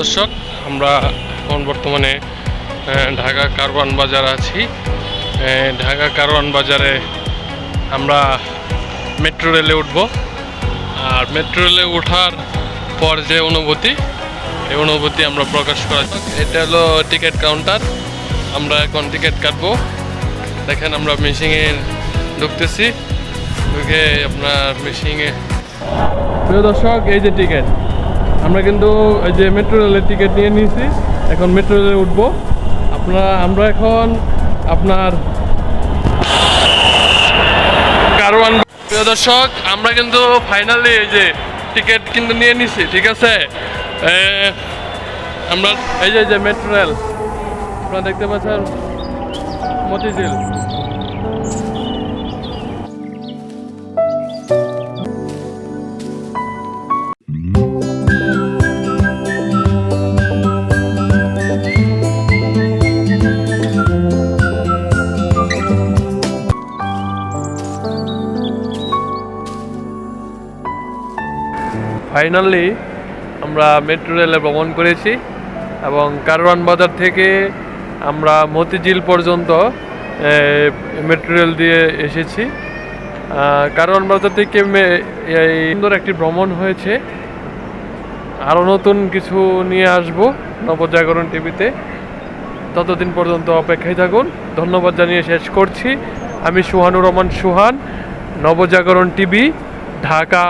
দর্শক, আমরা এখন বর্তমানে ঢাকা কারওয়ান বাজার আছি। ঢাকা কারওয়ান বাজারে আমরা মেট্রো রেলে উঠব। আর মেট্রো রেলে ওঠার পর যে অনুভূতি, এই অনুভূতি আমরা প্রকাশ করা এটা হলো টিকিট কাউন্টার। আমরা এখন টিকিট কাটবো। দেখেন আমরা মেশিনে ঢুকতেছি। ঢুকে আপনার মেশিনে প্রিয় দর্শক, এই যে টিকিট। আমরা কিন্তু এই যে মেট্রো রেলের টিকিট নিয়ে নিয়েছি। এখন মেট্রো রেলে উঠবো। আপনারা, আমরা এখন আপনার কারওয়ান প্রিয় দর্শক, আমরা কিন্তু ফাইনালি এই যে টিকিট কিন্তু নিয়ে নিছি, ঠিক আছে? আমরা এই যে মেট্রো রেল আপনারা দেখতে পাচ্ছেন মতিঝিল। ফাইনালি আমরা মেট্রো রেলে ভ্রমণ করেছি এবং কারওয়ান বাজার থেকে আমরা মতিঝিল পর্যন্ত মেট্রো রেল দিয়ে এসেছি। কারওয়ান বাজার থেকে সুন্দর একটি ভ্রমণ হয়েছে। আরও নতুন কিছু নিয়ে আসব নবজাগরণ টিভিতে। ততদিন পর্যন্ত অপেক্ষায় থাকুন। ধন্যবাদ জানিয়ে শেষ করছি। আমি সুহানুর রহমান সুহান, নবজাগরণ টিভি, ঢাকা।